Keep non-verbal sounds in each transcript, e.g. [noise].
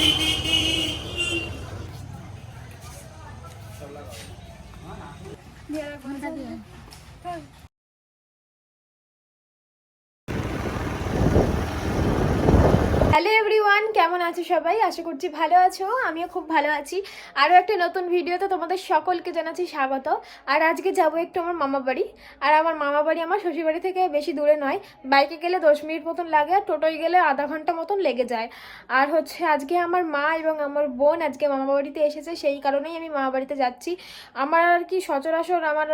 Beep, beep, beep. আছো সবাই? আশা করছি ভালো আছো। আমিও খুব ভালো আছি। আরও একটা নতুন ভিডিওতে তোমাদের সকলকে জানাচ্ছি স্বাগত। আর আজকে যাব একটু আমার মামা বাড়ি। আর আমার মামা বাড়ি আমার শ্বশুরবাড়ি থেকে বেশি দূরে নয়। বাইকে গেলে দশ মিনিট মতন লাগে, আর টোটোয় গেলে আধা ঘণ্টা মতন লেগে যায়। আর হচ্ছে আজকে আমার মা এবং আমার বোন আজকে মামা বাড়িতে এসেছে, সেই কারণেই আমি মামা বাড়িতে যাচ্ছি। আমার আর কি সচরাচর আমার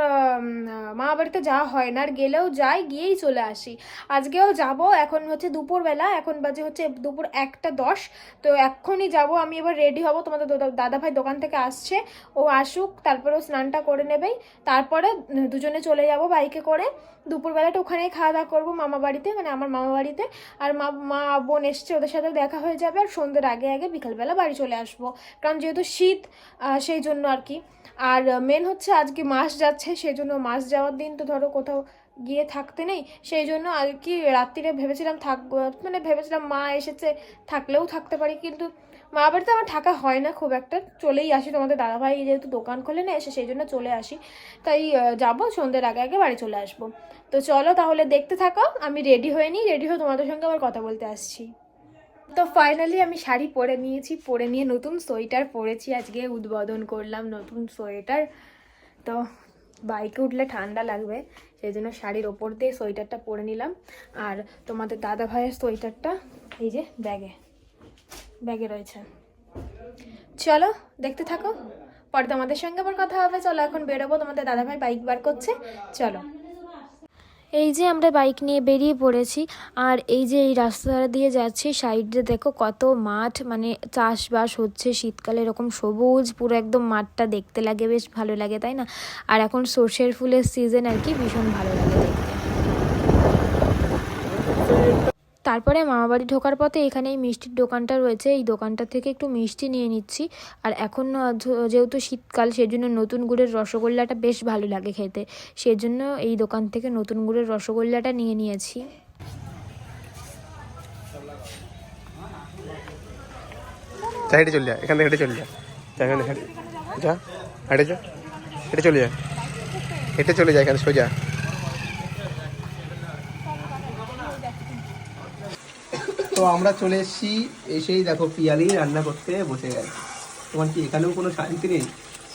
মামা বাড়িতে যাওয়া হয় না। আর গেলেও যাই, গিয়েই চলে আসি। আজকেও যাব। এখন হচ্ছে দুপুরবেলা, এখন বাজে হচ্ছে দুপুর একটা দশ। তো এক্ষুনি যাব, আমি এবার রেডি হব। তোমাদের দাদা ভাই দোকান থেকে আসছে, ও আসুক, তারপরে ও স্নানটা করে নেবেই। তারপরে দুজনে চলে যাব বাইকে করে। দুপুরবেলাটা ওখানেই খাওয়া দাওয়া করব মামা বাড়িতে মানে আমার মামা বাড়িতে। আর মা মা বোন এসছে, ওদের সাথে দেখা হয়ে যাবে। আর সন্ধ্যের আগে আগে বিকালবেলা বাড়ি চলে আসব। কারণ যেহেতু শীত সেই জন্য আর কি। আর মেন হচ্ছে আজকে মাস যাচ্ছে, সেই জন্য মাস যাওয়ার দিন তো ধরো কোথাও গিয়ে থাকতে নেই। সেই জন্য আর কি রাত্রিরে ভেবেছিলাম থাক মানে ভেবেছিলাম মা এসেছে, থাকলেও থাকতে পারি। কিন্তু মা বাড়িতে আমার থাকা হয় না খুব একটা। চলেই আসি, তোমাদের দাদাভাই যেহেতু দোকান খোলে না, এসে সেই জন্য চলে আসি। তাই যাব, সন্ধ্যের আগে আগে বাড়ি চলে আসব। তো চলো তাহলে দেখতে থাকো, আমি রেডি হয়ে নিই, রেডি হয়ে তোমাদের সঙ্গে আবার কথা বলতে আসছি। তো ফাইনালি আমি শাড়ি পরে নিয়েছি, পরে নিয়ে নতুন সোয়েটার পরেছি, আজকে উদ্বোধন করলাম নতুন সোয়েটার। তো বাইকে উঠলে ঠান্ডা লাগবে, সেই জন্য শাড়ির ওপর দিয়ে সোয়েটারটা পরে নিলাম। আর তোমাদের দাদা ভাইয়ের সোয়েটারটা, এই যে ব্যাগে। ব্যাগে রয়েছে। চলো, দেখতে থাকো। পরে তোমাদের সঙ্গে আবার কথা হবে। চলো, এখন বেরোবো। তোমাদের দাদা ভাই বাইক বার করছে। চলো। এই যে আমরা বাইক নিয়ে বেরিয়ে পড়েছি, আর এই যে এই রাস্তা দিয়ে যাচ্ছি, সাইডে দেখো কত মাঠ মানে চাষবাস হচ্ছে। শীতকালে এরকম সবুজ, পুরো একদম মাঠটা দেখতে লাগে, বেশ ভালো লাগে, তাই না? আর এখন সর্ষের ফুলের সিজন আর কি, ভীষণ ভালো লাগে দেখতে তারপরে মামাবাড়ি ঢোকার পথে এখানে এই মিষ্টির দোকানটা রয়েছে। এই দোকানটা থেকে একটু মিষ্টি নিয়ে নিচ্ছি। আর এখন যেহেতু শীতকাল, সেজন্য নতুন গুড়ের রসগোল্লাটা বেশ ভালো লাগে খেতে। সেজন্য এই দোকান থেকে নতুন গুড়ের রসগোল্লাটা নিয়ে নিয়েছি। হেঁটে চলে যা চলে যা। এখানে সোজা। তো আমরা চলে এসেছি এসেই দেখো পিয়ালি রান্না করতে বসে গেছে। তোমার কি এখানেও কোনো শান্তি নেই?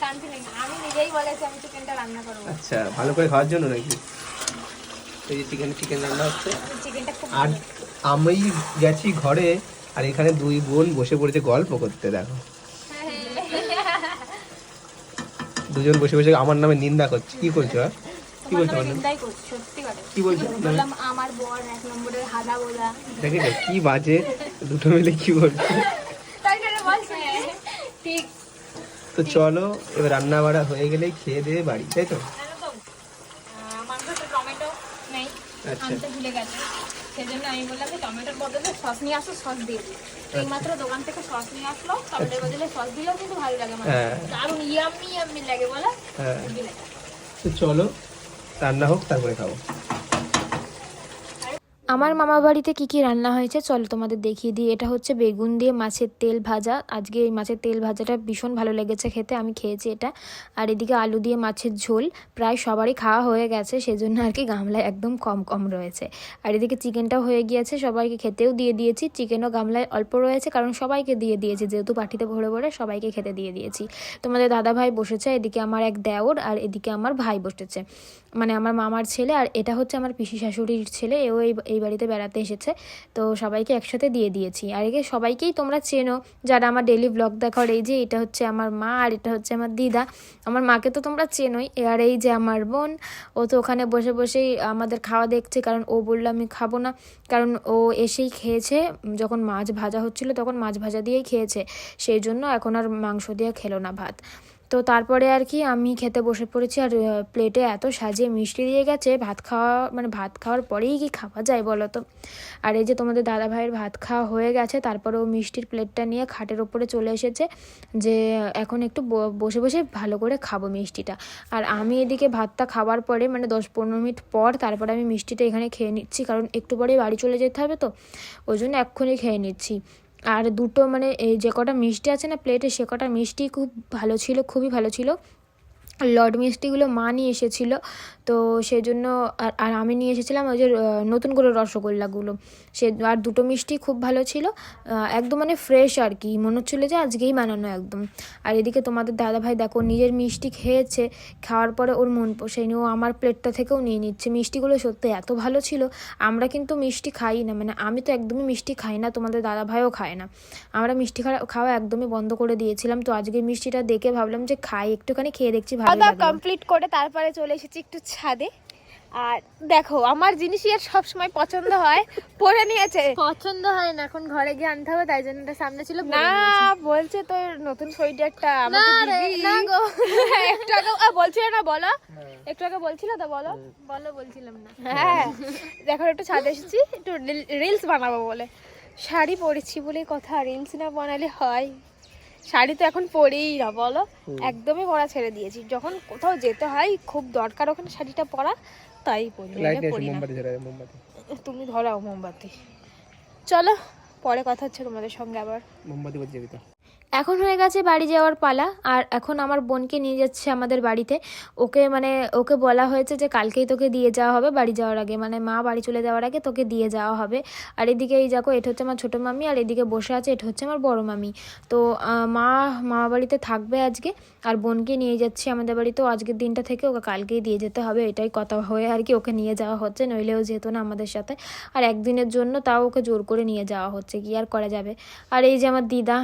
শান্তি নেই। আমি নিজেই বলেছি আমি চিকেনটা রান্না করব। আচ্ছা ভালো করে খাওয়ার জন্য নাকি? এই যে চিকেন চিকেন রান্না হচ্ছে। চিকেনটা খুব আর আমি গেছি ঘরে আর এখানে দুই বোন বসে পড়েছে গল্প করতে দেখো। দুজন বসে বসে আমার নামে নিন্দা করছে। কি করছ হ্যাঁ? কি বলছো আমার নামে? চিন্তাই করছি সত্যি করে কি বলছো বললাম আমার বর এক নম্বরের হাদা বোলা দেখে কি বাজে দুটো মিলে কি বলছি? ঠিক। তো চলো এবার রান্না বাড়া হয়ে গেলে খেয়ে দিয়ে বাড়ি তাই তো? টমেটো নেই আচ্ছা। আনতে ভুলে গেছে। সেজন্য আমি বললাম যে টমেটোর বদলে সস নিয়ে আসো সস দিয়ে দিই। এইমাত্র দোকান থেকে সস নিয়ে আসলো টমেটোর বদলে সস দিলেও কিন্তু ভালো লাগে হ্যাঁ। দারুণ ইয়াম্মি ইয়াম্মি লাগে বলে। হ্যাঁ। তো চলো রান্না হোক তারপরে খাব। আমার মামা বাড়িতে কি কি রান্না হয়েছে, চলো তোমাদের দেখিয়ে দিই। এটা হচ্ছে বেগুন দিয়ে মাছের তেল ভাজা। আজকে এই মাছের তেল ভাজাটা ভীষণ ভালো লেগেছে খেতে, আমি খেয়েছি এটা। আর এদিকে আলু দিয়ে মাছের ঝোল, প্রায় সবারই খাওয়া হয়ে গেছে, সেজন্য আর কি গামলায় একদম কম কম রয়েছে। আর এদিকে চিকেনটাও হয়ে গিয়েছে, সবাইকে খেতেও দিয়ে দিয়েছি। চিকেনও গামলায় অল্প রয়েছে, কারণ সবাইকে দিয়ে দিয়েছি, যেহেতু পাঠিতে ভরে ভরে সবাইকে খেতে দিয়ে দিয়েছি। তোমাদের দাদা ভাই বসেছে, এদিকে আমার এক দেওর আর এদিকে আমার ভাই বসেছে। মানে আমার মামার ছেলে, আর এটা হচ্ছে আমার পিসি শাশুড়ির ছেলে, এও এই বাড়িতে বেড়াতে এসেছে, তো সবাইকে একসাথে দিয়ে দিয়েছি। আর একে সবাইকেই তোমরা চেনো, যারা আমার ডেলি ব্লগ দেখার এই যে এটা হচ্ছে আমার মা আর এটা হচ্ছে আমার দিদা, আমার মাকে তো তোমরা চেনোই। আর এই যে আমার বোন, ও তো ওখানে বসে বসেই আমাদের খাওয়া দেখছে, কারণ ও বলল আমি খাব না, কারণ ও এসেই খেয়েছে, যখন মাছ ভাজা হচ্ছিল তখন মাছ ভাজা দিয়েই খেয়েছে, সেই জন্য এখন আর মাংস দিয়ে খেলো না ভাত। তো তারপরে আর কি আমি খেতে বসে পড়েছি আর প্লেটে এত সাজিয়ে মিষ্টি দিয়ে গেছে, ভাত খাওয়া মানে ভাত খাওয়ার পরেই কি খাওয়া যায় বলো তো? আর এই যে তোমাদের দাদা ভাইয়ের ভাত খাওয়া হয়ে গেছে, তারপরে ও মিষ্টির প্লেটটা নিয়ে খাটের ওপরে চলে এসেছে যে, এখন একটু বসে বসে ভালো করে খাব মিষ্টিটা। আর আমি এদিকে ভাতটা খাওয়ার পরে মানে দশ পনেরো মিনিট পর তারপরে আমি মিষ্টিটা এখানে খেয়ে নিচ্ছি, কারণ একটু পরেই বাড়ি চলে যেতে হবে তো, ওই জন্য এক্ষুনি খেয়ে নিচ্ছি। আর দুটো মানে এই যে কটা মিষ্টি আছে না প্লেটে সে কটা মিষ্টি খুব ভালো ছিল, খুবই ভালো ছিল। লড মিষ্টিগুলো মা নিয়ে এসেছিল। তো সেই জন্য আর আমি নিয়ে এসেছিলাম ওই যে নতুন করে রসগোল্লাগুলো। সে, আর দুটো মিষ্টি খুব ভালো ছিল। একদম মানে ফ্রেশ আর কি। মনে হচ্ছিল যে আজকেই বানানো একদম। আর এদিকে তোমাদের দাদাভাই দেখো, নিজের মিষ্টি খেয়েছে। খাওয়ার পরে ওর মন পোষায়নি ও আমার প্লেটটা থেকেও নিয়ে নিচ্ছে। মিষ্টিগুলো সত্যি এত ভালো ছিল। আমরা কিন্তু মিষ্টি খাই না। মানে আমি তো একদমই মিষ্টি খাই না, তোমাদের দাদাভাইও খায় না। আমরা মিষ্টি খাওয়া একদমই বন্ধ করে দিয়েছিলাম। তো আজকে মিষ্টিটা দেখে ভাবলাম যে খাই, একটুখানি খেয়ে দেখছি ভালো খাওয়া লাগল কমপ্লিট করে তারপরে চলে এসেছি একটু ছাদে। আর দেখো আমার জিনিসই আর সবসময় পছন্দ হয়। পরে নিয়েছে। পছন্দ হয় না এখন ঘরে গিয়ে আনতে হবে তাই জন্য এটা সামনে ছিল না বলছে তোর নতুন সোয়েটারটা আমাকে দিবি। না গো। [laughs] একটু আগে বলছিল না বলো। একটু আগে বলছিল তো বলো। বলো বলছিলাম না। হ্যাঁ। দেখো একটু ছাদে এসেছি একটু রিলস বানাবো বলে। শাড়ি পরেছি বলে কথা রিলস না বানালে হয়। শাড়ি তো এখন পরেই না বলো? একদমই পরা ছেড়ে দিয়েছি। যখন কোথাও যেতে হয় খুব দরকার ওখানে শাড়িটা পরা তাই পরি তুমি ধরাও মোমবাতি। চলো পরে কথা হচ্ছে তোমাদের সঙ্গে আবার। মোমবাতি বলতে যাবি তো। এখন হয়ে গেছে বাড়ি যাওয়ার পালা, আর এখন আমার বোনকে নিয়ে যাচ্ছে আমাদের বাড়িতে। ওকে মানে ওকে বলা হয়েছে যে কালকেই তোকে দিয়ে যাওয়া হবে বাড়ি যাওয়ার আগে। মানে মা বাড়ি চলে যাওয়ার আগে তোকে দিয়ে যাওয়া হবে। আর এদিকে এই দেখো, এটা হচ্ছে আমার ছোটো মামি, আর এদিকে বসে আছে, এটা হচ্ছে আমার বড় মামি। তো মা মামা বাড়িতে থাকবে আজকে, আর বোনকে নিয়ে যাচ্ছি আমাদের বাড়িতেও আজকের দিনটা থেকে ওকে কালকেই দিয়ে যেতে হবে, এটাই কথা হয়ে আর কি, ওকে নিয়ে যাওয়া হচ্ছে, নইলেও যেত না আমাদের সাথে। আর একদিনের জন্য তাও ওকে জোর করে নিয়ে যাওয়া হচ্ছে, কি আর করা যাবে। আর এই যে আমার দিদা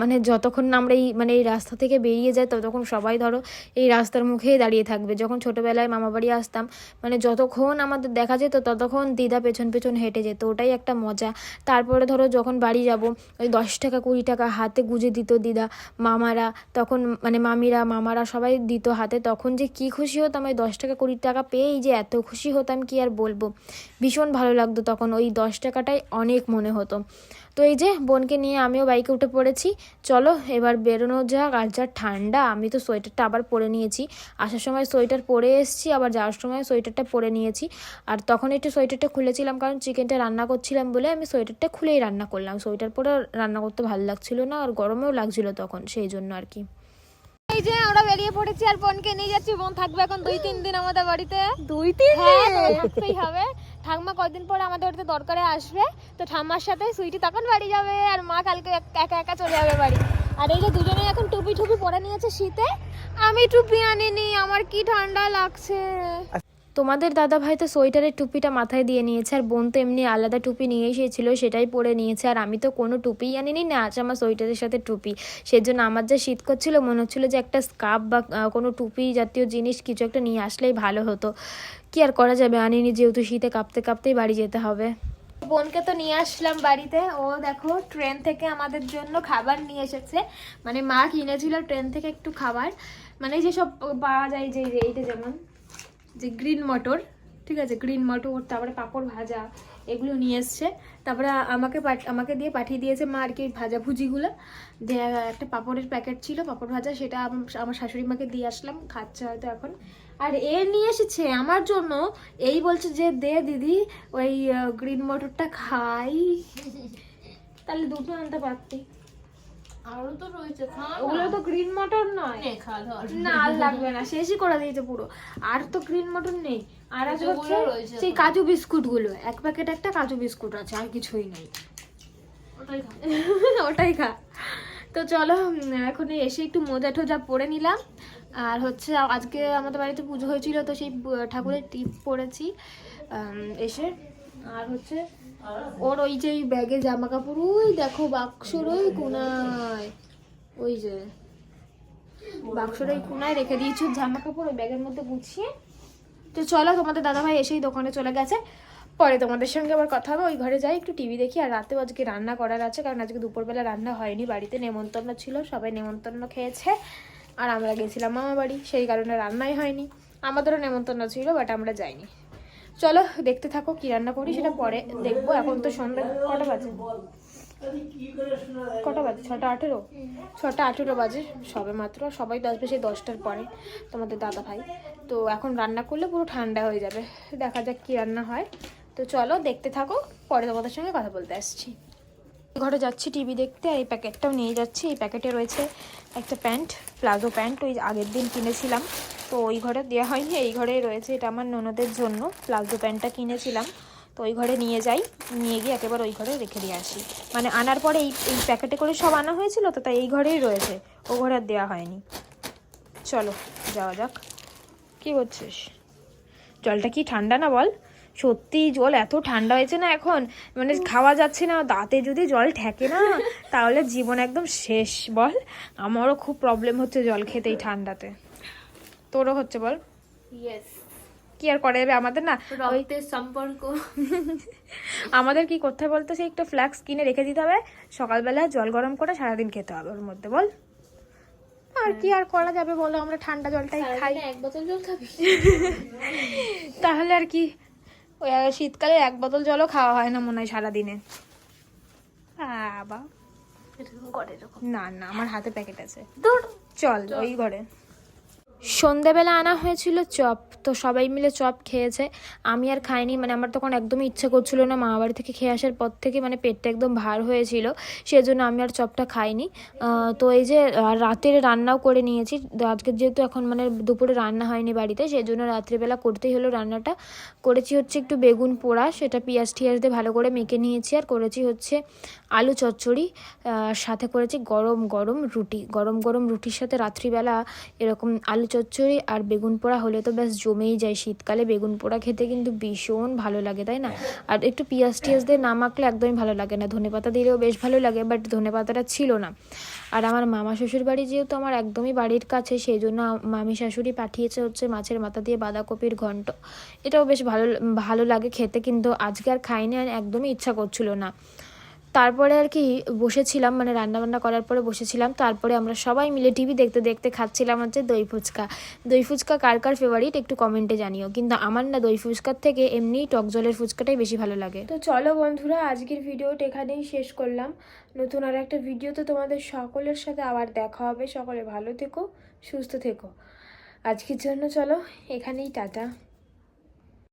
মানে যতক্ষণ না আমরা এই মানে এই রাস্তা থেকে বেরিয়ে যাই, ততক্ষণ সবাই ধরো এই রাস্তার মুখেই দাঁড়িয়ে থাকবে। যখন ছোটোবেলায় মামা বাড়ি আসতাম মানে যতক্ষণ আমাদের দেখা যেত, ততক্ষণ দিদা পেছন পেছন হেঁটে যেত। ওটাই একটা মজা। তারপরে ধরো যখন বাড়ি যাব, ওই দশ টাকা, কুড়ি টাকা হাতে গুঁজে দিত দিদা, মামারা, তখন মানে মামিরা, মামারা সবাই দিত হাতে। তখন যে কি খুশি হতাম, ওই দশ টাকা, কুড়ি টাকা পেয়েই যে এত খুশি হতাম, কি আর বলব? ভীষণ ভালো লাগতো তখন। ওই দশ টাকাটাই অনেক মনে হতো। তো এই যে বোনকে নিয়ে আমিও বাইকে উঠে পড়েছি। চলো এবার বেরোনো যাক আর যা ঠান্ডা আমি তো সোয়েটারটা আবার পরে নিয়েছি। আসার সময় সোয়েটার পরে এসেছি আবার যাওয়ার সময় সোয়েটারটা পরে নিয়েছি। আর তখন একটু সোয়েটারটা খুলেছিলাম কারণ চিকেনটা রান্না করছিলাম বলে আমি সোয়েটারটা খুলেই রান্না করলাম। সোয়েটার পরে রান্না করতে ভালো লাগছিল না আর গরমেও লাগছিল তখন সেই জন্য আর কি। এই যে আমরা বেরিয়ে পড়েছি আর বোনকে নিয়ে যাচ্ছি। বোন থাকবে এখন দুই তিন দিন আমাদের বাড়িতে। দুই তিন হ্যাঁ থাকতেই হবে। ঠাম্মা কদিন পরে আমাদের বাড়িতে দরকারে আসবে, তো ঠাম্মার সাথে সুইটি তখন বাড়ি যাবে আর মা কালকে একা একা চলে যাবে বাড়ি। আর এই যে দুজনে এখন টুপি টুপি পরে নিয়েছে শীতে, আমি টুপি আনিনি, আমার কি ঠান্ডা লাগছে? তোমাদের দাদা ভাই তো সোয়েটারের টুপিটা মাথায় দিয়ে নিয়েছে, আর বোন তো এমনি আলাদা টুপি নিয়ে এসেছিল, সেটাই পরে নিয়েছে, আর আমি তো কোনো টুপিই আনিনি, না আছে আমার সোয়েটারের সাথে টুপি। সেজন্য আমার যা শীত করছিল, মনে হচ্ছিল যে একটা স্কার্ফ বা কোনো টুপি জাতীয় জিনিস কিছু একটা নিয়ে আসলেই ভালো হতো। কি আর করা যাবে, আনিনি যেহেতু শীতে কাঁপতে কাঁপতেই বাড়ি যেতে হবে। বোনকে তো নিয়ে আসলাম বাড়িতে, ও দেখো ট্রেন থেকে আমাদের জন্য খাবার নিয়ে এসেছে। মানে মা কিনেছিল ট্রেন থেকে একটু খাবার মানে যেসব পাওয়া যায় যে এইটা যেমন। যে গ্রিন মটর ঠিক আছে? গ্রিন মটর তারপরে পাঁপড় ভাজা এগুলো নিয়ে এসছে। তারপরে আমাকে পাঠ- আমাকে দিয়ে পাঠিয়ে দিয়েছে মা আর কি ভাজা ভুজিগুলো। দিয়ে একটা পাঁপড়ের প্যাকেট ছিল পাঁপড় ভাজা সেটা আমার শাশুড়ি মাকে দিয়ে আসলাম খাচ্ছে হয়তো এখন। আর এ নিয়ে এসেছে আমার জন্য এই বলছে যে দে দিদি ওই গ্রিন মটরটা খাই। [laughs] তাহলে দুটো আনতে পারতি। আরও তো রয়েছে ওগুলো তো গ্রিন মটর নয়। নে না আর লাগবে না শেষই করে দিয়েছে পুরো। আর তো গ্রিন মটর নেই। আর আছে হচ্ছে সেই কাজু বিস্কুটগুলো। এক প্যাকেট একটা কাজু বিস্কুট আছে আর কিছুই নেই। ওটাই খা। [laughs] ওটাই খা। তো চলো এখন এসে একটু মোজা টোজা পরে নিলাম। আর হচ্ছে আজকে আমাদের বাড়িতে পুজো হয়েছিল তো সেই ঠাকুরের টিপ পরেছি। এসে আর হচ্ছে, ওর ওই যে ব্যাগে জামা কাপড় ওই দেখো বাক্সর ওই কোনায়। ওই যে, বাক্সর ওই কোনায় রেখে দিয়েছি জামা কাপড় ওই ব্যাগের মধ্যে গুছিয়ে। তো চলো, তোমাদের দাদাভাই এসেই দোকানে চলে গেছে। পরে তোমাদের সঙ্গে আবার কথা হবে। ওই ঘরে যাই, একটু টিভি দেখি। আর রাতেও আজকে রান্না করার আছে, কারণ আজকে দুপুরবেলা রান্না হয়নি। বাড়িতে নেমন্তন্ন ছিল, সবাই নেমন্তন্ন খেয়েছে। আর আমরা গেছিলাম মামা বাড়ি সেই কারণে রান্নাই হয়নি। আমাদেরও নেমন্তন্ন ছিল, বাট আমরা যাইনি। চলো দেখতে থাকো কি রান্না করি, সেটা পরে দেখব। এখন তো সন্ধ্যা, কটা বাজে? কটা বাজে? ছটা আঠেরো? ছটা আঠেরো বাজে সবে মাত্র। সবাই আসবে সেই দশটার পরে, তোমাদের দাদা ভাই। তো এখন রান্না করলে পুরো ঠান্ডা হয়ে যাবে। দেখা যাক কি রান্না হয়। তো চলো দেখতে থাকো, পরে তোমাদের সঙ্গে কথা বলতে আসছি। ঘরে যাচ্ছি টিভি দেখতে আর এই প্যাকেটটাও নিয়ে যাচ্ছি। এই প্যাকেটে রয়েছে একটা প্যান্ট, প্লাজো প্যান্ট, ওই আগের দিন কিনেছিলাম। তো ওই ঘরে দেওয়া হয়নি, এই ঘরেই রয়েছে। এটা আমার ননদের জন্য। প্লাজো প্যান্টটা কিনেছিলাম। তো ওই ঘরে নিয়ে যাই। নিয়ে গিয়ে একেবারে ওই ঘরে রেখে দিয়ে আসি। মানে আনার পরে এই এই প্যাকেটে করে সব আনা হয়েছিল তো তাই এই ঘরেই রয়েছে। ও ঘরে আর দেওয়া হয়নি। চলো, যাওয়া যাক। কি করছিস? জলটা কি ঠান্ডা না বল? সত্যি জল এত ঠান্ডা হয়েছে না এখন? মানে খাওয়া যাচ্ছে না। দাঁতে যদি জল ঠেকে না, তাহলে জীবন একদম শেষ বল। আমারও খুব প্রবলেম হচ্ছে জল খেতে এই ঠান্ডাতে। তোরও হচ্ছে বল? ইয়েস কি আর করা যাবে আমাদের না? রক্তের সম্পর্ক। আমাদের কি করতে বলতো? সেই একটা ফ্ল্যাক্স কিনে রেখে দিতে হবে। সকালবেলা জল গরম করে সারাদিন খেতে হবে ওর মধ্যে বল। আর কি আর করা যাবে বলো? আমরা ঠান্ডা জলটাই খাই। এক বোতল জল খাবি? তাহলে আর কি? ওই শীতকালে এক বোতল জলও খাওয়া হয় না মনে হয় সারাদিনে। বাবা না না আমার হাতে প্যাকেট আছে। চল। ওই ঘরে। সন্ধেবেলা আনা হয়েছিল চপ, তো সবাই মিলে চপ খেয়েছে। আমি আর খাইনি মানে আমার তখন একদমই ইচ্ছে করছিল না মা বাড়ি থেকে খেয়ে আসার পর থেকে মানে পেটটা একদম ভার হয়েছিল, সেজন্য আমি আর চপটা খাইনি। তো এই যে রাতের রান্নাও করে নিয়েছি আজকে যেহেতু এখন মানে দুপুরে রান্না হয়নি বাড়িতে সেই জন্য রাত্রিবেলা করতেই হলো রান্নাটা। করেছি হচ্ছে একটু বেগুন পোড়া, সেটা পেঁয়াজ টিয়াজ দিয়ে ভালো করে মেখে নিয়েছি, আর করেছি হচ্ছে আলু চচ্চড়ি সাথে করেছি গরম গরম রুটি। গরম গরম রুটির সাথে রাত্রিবেলা এরকম আলু চচ্চড়ি আর বেগুন পোড়া হলে তো ব্যাস জমেই যায়। শীতকালে বেগুন পোড়া খেতে কিন্তু ভীষণ ভালো লাগে, তাই না? আর একটু পেঁয়াজ টিয়াজ দিয়ে না মাখলে একদমই ভালো লাগে না। ধনে পাতা দিলেও বেশ ভালো লাগে বাট ধনে পাতাটা ছিল না। আর আমার মামা শ্বশুর বাড়ি যেহেতু আমার একদমই বাড়ির কাছে সেই জন্য মামি শাশুড়ি পাঠিয়েছে হচ্ছে মাছের মাথা দিয়ে বাঁধাকপির ঘন্ট। এটাও বেশ ভালো ভালো লাগে খেতে, কিন্তু আজকে আর খাইনি আর একদমই ইচ্ছা করছিল না। তারপরে আর কি বসেছিলাম মানে রান্না বান্না করার পরে বসেছিলাম। তারপরে আমরা সবাই মিলে টিভি দেখতে দেখতে খাচ্ছিলাম হচ্ছে দই ফুচকা। দই ফুচকা কার কার ফেভারিট একটু কমেন্টে জানিও। কিন্তু আমার না দই ফুচকার থেকে এমনি টক জলের ফুচকাটাই বেশি ভালো লাগে। তো চলো বন্ধুরা, আজকের ভিডিওটা এখানেই শেষ করলাম। নতুন আর একটা ভিডিওতে তোমাদের সকলের সাথে আবার দেখা হবে। সকলে ভালো থেকো, সুস্থ থেকো। আজকের জন্য চলো, এখানেই টাটা।